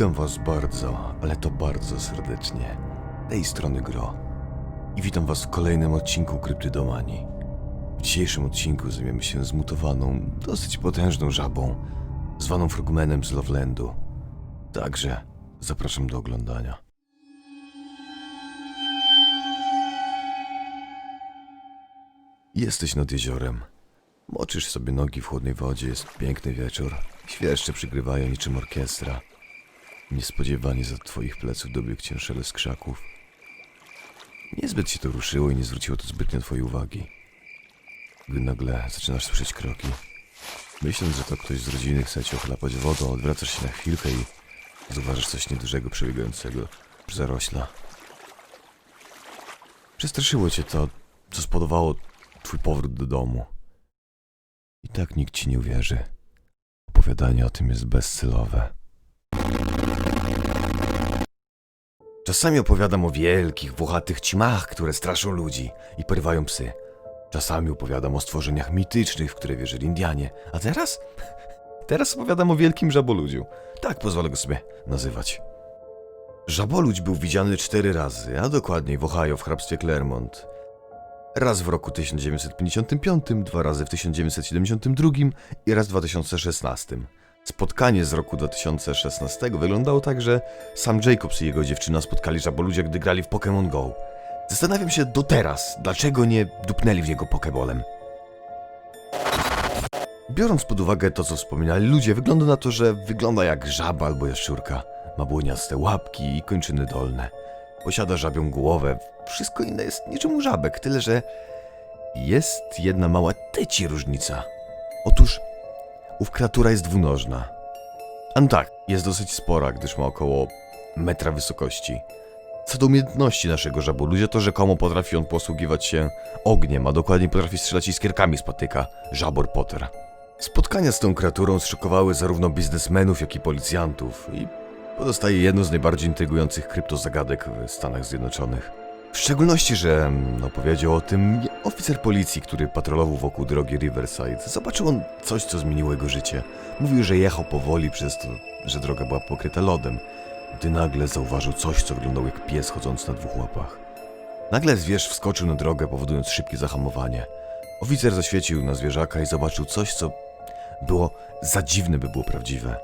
Witam was bardzo, ale to bardzo serdecznie. Tej strony Gro. I witam was w kolejnym odcinku Kryptydomanii. W dzisiejszym odcinku zajmiemy się zmutowaną, dosyć potężną żabą, zwaną Frogmanem z Lovelandu. Także zapraszam do oglądania. Jesteś nad jeziorem. Moczysz sobie nogi w chłodnej wodzie, jest piękny wieczór. Świerszcze przygrywają niczym orkiestra. Niespodziewanie za twoich pleców dobiegł cię szelest krzaków. Niezbyt cię to ruszyło i nie zwróciło to zbytnio twojej uwagi. Gdy nagle zaczynasz słyszeć kroki. Myśląc, że to ktoś z rodziny chce cię ochlapać wodą, odwracasz się na chwilkę i zauważysz coś niedużego przebiegającego w zarośla. Przestraszyło cię to, co spowodowało twój powrót do domu. I tak nikt ci nie uwierzy. Opowiadanie o tym jest bezcelowe. Czasami opowiadam o wielkich, włochatych ćmach, które straszą ludzi i porywają psy. Czasami opowiadam o stworzeniach mitycznych, w które wierzyli Indianie. A teraz? Teraz opowiadam o wielkim żaboludziu. Tak pozwolę go sobie nazywać. Żaboludź był widziany cztery razy, a dokładniej w Ohio w hrabstwie Claremont. Raz w roku 1955, dwa razy w 1972 i raz w 2016. Spotkanie z roku 2016 wyglądało tak, że sam Jacobs i jego dziewczyna spotkali żaboludzie, gdy grali w Pokémon Go. Zastanawiam się do teraz, dlaczego nie dupnęli w niego Pokébolem. Biorąc pod uwagę to, co wspominali ludzie, wygląda na to, że wygląda jak żaba albo jaszczurka. Ma błoniaste łapki i kończyny dolne. Posiada żabią głowę. Wszystko inne jest niczym u żabek, tyle że jest jedna mała tyci różnica. Otóż ów kreatura jest dwunożna. A no tak, jest dosyć spora, gdyż ma około metra wysokości. Co do umiejętności naszego żaboludzia, to rzekomo potrafi on posługiwać się ogniem, a dokładnie potrafi strzelać iskierkami z patyka. Żabor Potter. Spotkania z tą kreaturą zszokowały zarówno biznesmenów, jak i policjantów i pozostaje jedną z najbardziej intrygujących kryptozagadek w Stanach Zjednoczonych. W szczególności, że mm, opowiedział o tym oficer policji, który patrolował wokół drogi Riverside. Zobaczył on coś, co zmieniło jego życie. Mówił, że jechał powoli przez to, że droga była pokryta lodem, gdy nagle zauważył coś, co wyglądało jak pies chodzący na dwóch łapach. Nagle zwierz wskoczył na drogę, powodując szybkie zahamowanie. Oficer zaświecił na zwierzaka i zobaczył coś, co było za dziwne, by było prawdziwe.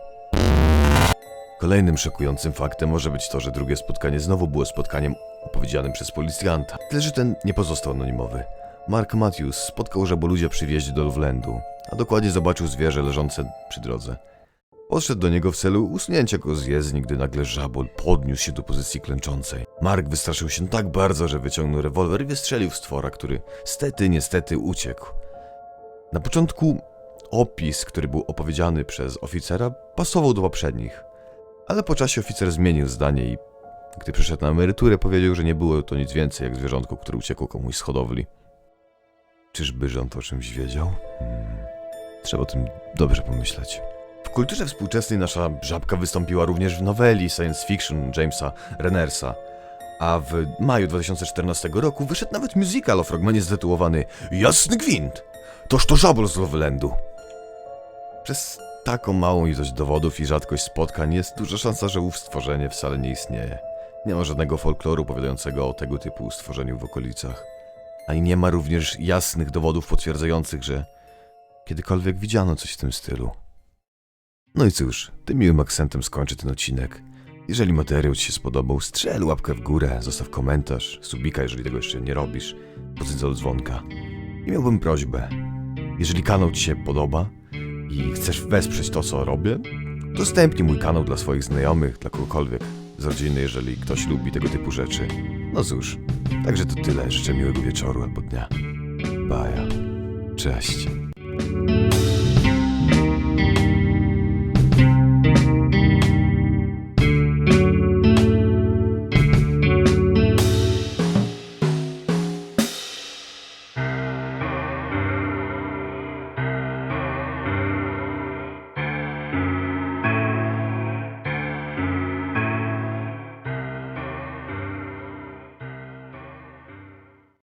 Kolejnym szokującym faktem może być to, że drugie spotkanie znowu było spotkaniem opowiedzianym przez policjanta. Tyle, że ten nie pozostał anonimowy. Mark Matthews spotkał żaboludzia przy wjeździe do Lovelandu, a dokładnie zobaczył zwierzę leżące przy drodze. Podszedł do niego w celu usunięcia go z jezdni, gdy nagle żabol podniósł się do pozycji klęczącej. Mark wystraszył się tak bardzo, że wyciągnął rewolwer i wystrzelił w stwora, który stety, niestety uciekł. Na początku opis, który był opowiedziany przez oficera, pasował do poprzednich. Ale po czasie oficer zmienił zdanie i gdy przyszedł na emeryturę, powiedział, że nie było to nic więcej jak zwierzątko, które uciekło komuś z hodowli. Czyżby rząd o czymś wiedział? Hmm. Trzeba o tym dobrze pomyśleć. W kulturze współczesnej nasza żabka wystąpiła również w noweli science fiction Jamesa Rennersa, a w maju 2014 roku wyszedł nawet musical o fragmencie zatytułowany Jasny Gwint! Toż to żabol z Lovelandu. Przez taką małą ilość dowodów i rzadkość spotkań jest duża szansa, że ów stworzenie wcale nie istnieje. Nie ma żadnego folkloru opowiadającego o tego typu stworzeniu w okolicach. Ani nie ma również jasnych dowodów potwierdzających, że kiedykolwiek widziano coś w tym stylu. No i cóż, tym miłym akcentem skończę ten odcinek. Jeżeli materiał Ci się spodobał, strzel łapkę w górę, zostaw komentarz, subika, jeżeli tego jeszcze nie robisz, podsyć do dzwonka. I miałbym prośbę, jeżeli kanał Ci się podoba i chcesz wesprzeć to, co robię, udostępnij mój kanał dla swoich znajomych, dla kogokolwiek z rodziny, jeżeli ktoś lubi tego typu rzeczy. No cóż, także to tyle. Życzę miłego wieczoru albo dnia. Baja. Cześć.